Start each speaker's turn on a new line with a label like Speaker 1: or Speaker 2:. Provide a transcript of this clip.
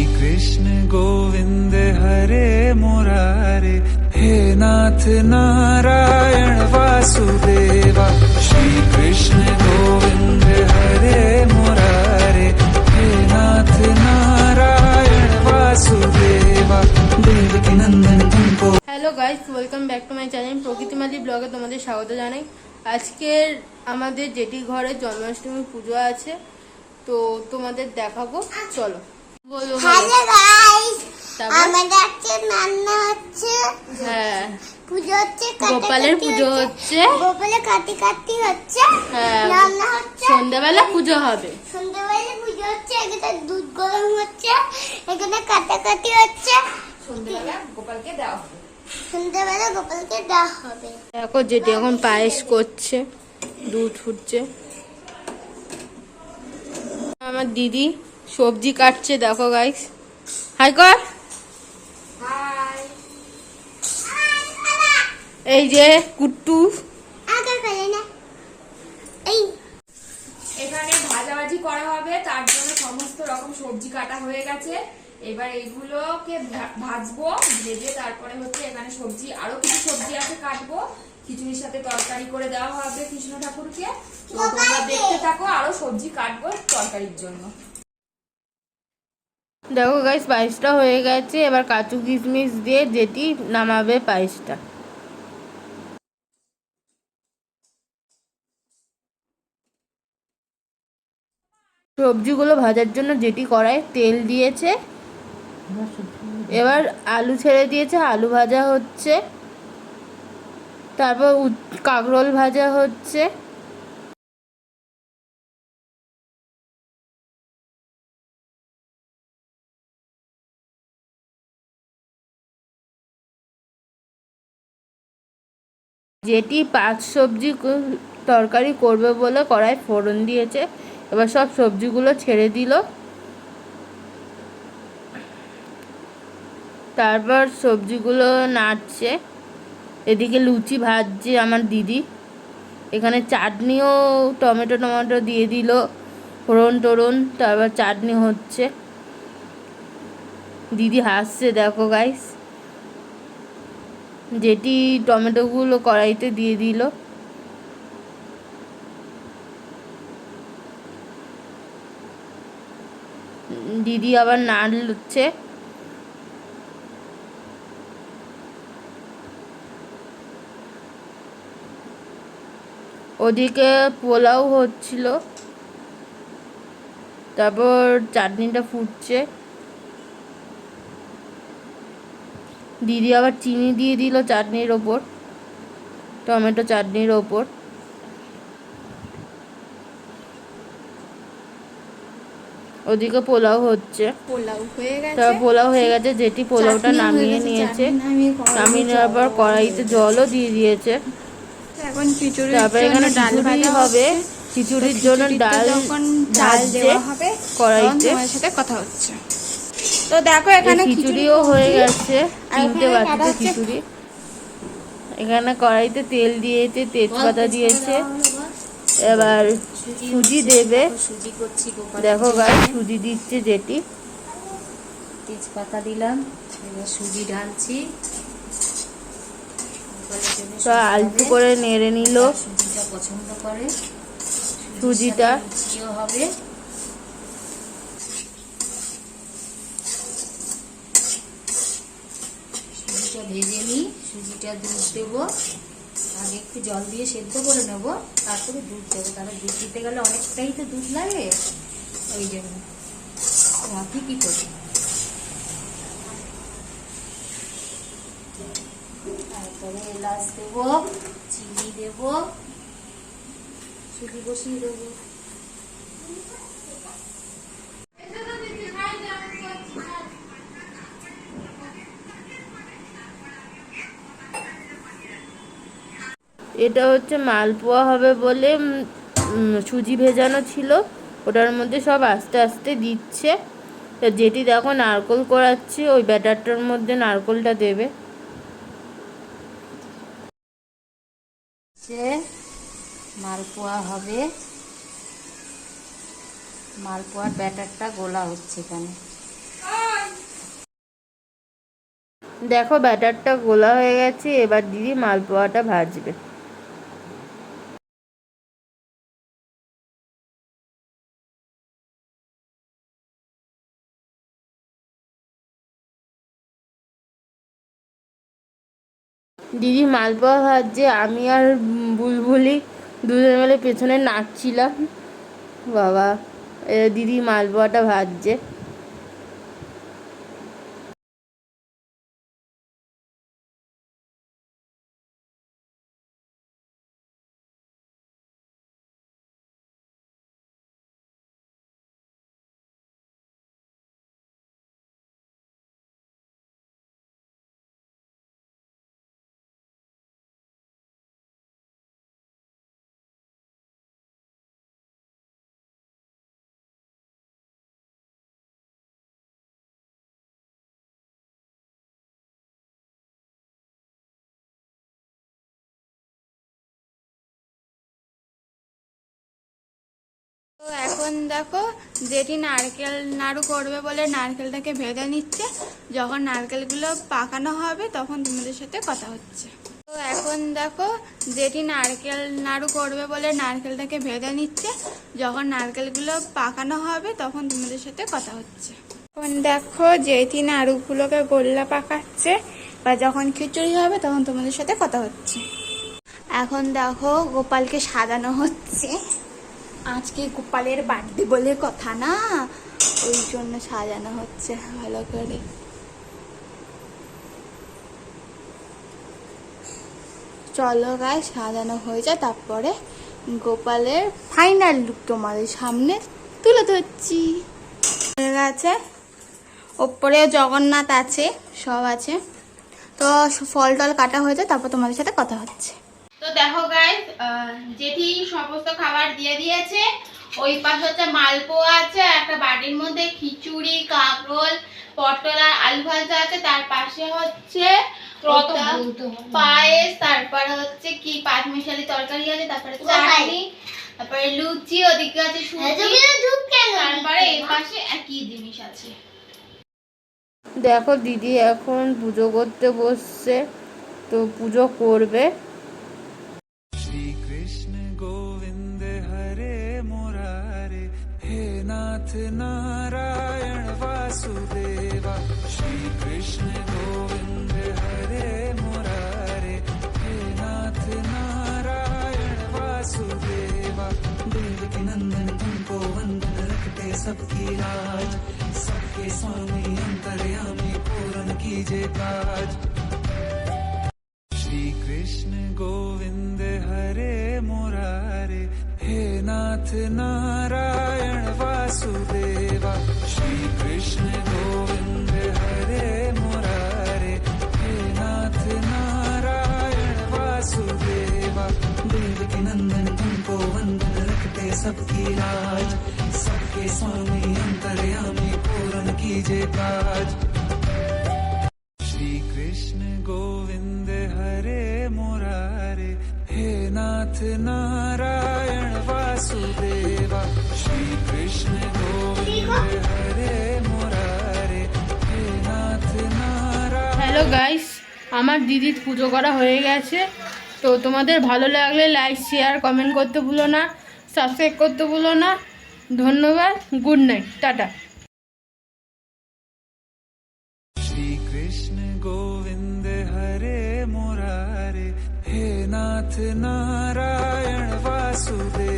Speaker 1: कृष्ण गोविन्द हरे मुरारे हे नाथ नारायण वासुदेवा श्रीकृष्ण गोविन्द हरे मुरारे हे नाथ नारायण वासुदेवा देवकी नन्दन तुमको
Speaker 2: hello guys welcome back to my channel প্রকৃতিমালি ব্লগে তোমাদের স্বাগত জানাই আজকের আমাদের জেঠি ঘরে জন্মাষ্টমী পুজো আছে তো তোমাদের দেখাবো চলো বলো বলো।
Speaker 3: হ্যালো গাইস আমাদের আজকে রান্না হচ্ছে।
Speaker 2: হ্যাঁ।
Speaker 3: পুজো হচ্ছে
Speaker 2: গোপালের পুজো
Speaker 3: হচ্ছে।
Speaker 2: হচ্ছে
Speaker 3: গোপালে কাটি কাটি হচ্ছে।
Speaker 2: হ্যাঁ।
Speaker 3: রান্না হচ্ছে।
Speaker 2: সন্ধ্যাবেলা পুজো হবে।
Speaker 3: সন্ধ্যাবেলা পুজো হচ্ছে এখানে দুধ গরম হচ্ছে এখানে হচ্ছে।
Speaker 4: সন্ধ্যেবেলা গোপালকে দেওয়া হবে।
Speaker 3: সন্ধ্যাবেলা গোপালকে দেওয়া হবে।
Speaker 2: দেখো যেটি এখন পায়েস করছে দুধ ফুটছে। আমার দিদি সবজি কাটছে, দেখো গাইস হাই কর। এই যে কুট্টু।
Speaker 4: এখানে ভাজাভাজি করা হবে, তার জন্য সমস্ত রকম সবজি কাটা হয়ে গেছে। এবার এইগুলোকে ভাজবো, ভেজে তারপরে হচ্ছে এখানে সবজি, আরও কিছু সবজি আছে কাটবো। খিচুড়ির সাথে তরকারি করে দেওয়া হবে কৃষ্ণ ঠাকুরকে। তোমরা দেখতে থাকো, আরও সবজি কাটবো তরকারির জন্য।
Speaker 2: দেখো গাইস পায়েসটা হয়ে গেছে। এবার কাজু কিশমিশ দিয়ে যেটি নামাবে পায়েসটা। সবজিগুলো ভাজার জন্য যেটি কড়ায় তেল দিয়েছে। এবার আলু ছেড়ে দিয়েছে। আলু ভাজা হচ্ছে। তারপর কাঁকরোল ভাজা হচ্ছে। যেটি পাঁচ সবজি তরকারি করবে বলে কড়াই ফোড়ন দিয়েছে। এবার সব সবজিগুলো ছেড়ে দিল। তারপর সবজিগুলো নাড়ছে। এদিকে লুচি ভাজছে আমার দিদি। এখানে চাটনিও টমেটো টমেটো দিয়ে দিল ফোড়ন টোড়ন। তারপর চাটনি হচ্ছে। দিদি হাসছে, দেখো গাইস যেটি টমেটোগুলো কড়াইতে দিয়ে দিল। দিদি আবার নাড়ছে ওদিকে পোলাও হচ্ছিল। তারপর চাটনিটা ফুটছে। দিদি আবার চিনি দিয়ে দিল চাটনির ওপর টমেটো চাটনির ওপর। ওদিকে পোলাও হচ্ছে।
Speaker 4: পোলাও হয়ে
Speaker 2: তারপর পোলাও হয়ে গেছে যেটি পোলাওটা নামিয়ে নিয়েছে। নামিয়ে নেওয়ার পর কড়াইতে জলও দিয়ে দিয়েছে।
Speaker 5: এখন খিচুড়ির
Speaker 2: তারপর এখানে
Speaker 5: ডাল
Speaker 2: খিচুড়ি
Speaker 5: ভাজা
Speaker 2: হবে। খিচুড়ির জন্য ডাল
Speaker 5: ডাল দেওয়া হবে
Speaker 2: কড়াইতে।
Speaker 5: সাথে কথা হচ্ছে। তো দেখো এখানে
Speaker 2: খিচুড়িও হয়ে গেছে। তিনটে বাটিতে খিচুড়ি? এখানে কড়াইতে তেল দিয়েছে তেজপাতা দিয়েছে। এবার সুজি দেবে। দেখো গাই সুজি দিচ্ছে যেটি
Speaker 4: তেজপাতা দিলাম এবার সুজি ঢালছি।
Speaker 2: তো আলতু করে নেড়ে নিল।
Speaker 4: সুজিটা পছন্দ করে।
Speaker 2: সুজিটা।
Speaker 4: হবে। সুজিটা ভেজে নিই, সুজিটা দুধ দেবো। আগে একটু জল দিয়ে সেদ্ধ করে নেব, তারপরে দুধ দেবো। তাহলে দুধ দিতে গেলে অনেকটাই তো দুধ লাগে। ওই জন্য রাখি কি করি তারপরে এলাচ দেবো, চিনি দেবো। সুজি বসিয়ে দেবো।
Speaker 2: এটা হচ্ছে মালপোয়া হবে বলে সুজি ভেজানো ছিল। ওটার মধ্যে সব আস্তে আস্তে দিচ্ছে। তো যেটি দেখো নারকোল করাচ্ছে ওই ব্যাটারটার মধ্যে নারকোলটা দেবে।
Speaker 4: মালপোয়া হবে। মালপোয়ার ব্যাটারটা গোলা হচ্ছে এখানে।
Speaker 2: দেখো ব্যাটারটা গোলা হয়ে গেছে এবার দিদি মালপোয়াটা ভাজবে। দিদি মালপোয়া ভাজছে আমি আর বুলবুলি দুজন মিলে পেছনে নাচছিলাম। বাবা দিদি মালপোয়াটা ভাজছে
Speaker 5: তো এখন দেখো যেটি নারকেল নাড়ু করবে বলে নারকেলটাকে ভেজে নিচ্ছে। যখন নারকেলগুলো পাকানো হবে, তখন তোমাদের সাথে কথা হচ্ছে। তো এখন দেখো যেটি নারকেল নাড়ু করবে বলে নারকেলটাকে ভেজে নিচ্ছে। যখন নারকেলগুলো পাকানো হবে, তখন তোমাদের সাথে কথা হচ্ছে। এখন দেখো যেটি নাড়ুগুলোকে গোল্লা পাকাচ্ছে বা যখন খিচুড়ি হবে, তখন তোমাদের সাথে কথা হচ্ছে। এখন দেখো, গোপালকে সাজানো হচ্ছে। আজকে গোপালের বার্থডে বলে কথা না। ওই জন্য সাজানো হচ্ছে ভালো করে। চলো গায়ে সাজানো হয়ে যায় তারপরে গোপালের ফাইনাল লুক তোমাদের সামনে তুলে ধরছি। হয়ে গেছে। ওপরে জগন্নাথ আছে, সব আছে। তো ফল টল কাটা হয়েছে তারপর তোমাদের সাথে কথা হচ্ছে। দেখো গাইস জেঠি সমস্ত খাবার দিয়ে দিয়েছে। ওই পাশে হচ্ছে মালপোয়া আছে একটা বাটির মধ্যে খিচুড়ি কাঁকরোল পটল আর আলু ভাজা আছে। তার পাশে হচ্ছে পায়েস তারপরে হচ্ছে কি পাঁচ মিশালি তরকারি আছে তারপরে চাটনি তারপরে লুচি ওদিকে আছে তারপরে এই পাশে একই জিনিস আছে।
Speaker 2: দেখো দিদি এখন পুজো করতে বসছে তো পুজো করবে।
Speaker 1: नाथ नारायण वासुदेवा, श्री कृष्ण गोविंद हरे मुरारे। हे नाथ नारायण वासुदेवा, देवकी नंदन तुमको वंदन रखते सबकी लाज सबके स्वामी अंतर्यामी पूर्ण कीजिए काज। श्री कृष्ण गोविंद हरे मुरारे। हे नाथ नारायण वासुदेवा। श्री कृष्ण गोविंद हरे मुरारे, हे नाथ नारायण वासुदेवा। देवकी नंदन तुमको वंदन रखते सबकी लाज सबके स्वामी अंतर्यामी पूर्ण कीजिए काज। श्री कृष्ण गोविंद हरे मुरारे, हे नाथ नारायण
Speaker 2: হ্যালো গাইস, আমার দিদির পুজো করা হয়ে গেছে। তো তোমাদের ভালো লাগলে লাইক, শেয়ার, কমেন্ট করতে ভুলো না, সাবস্ক্রাইব করতে ভুলো না। ধন্যবাদ, good night, tata.
Speaker 1: Shri Krishna Govind Hare Murare, হে নাথ নারায়ণ বাসুদেব।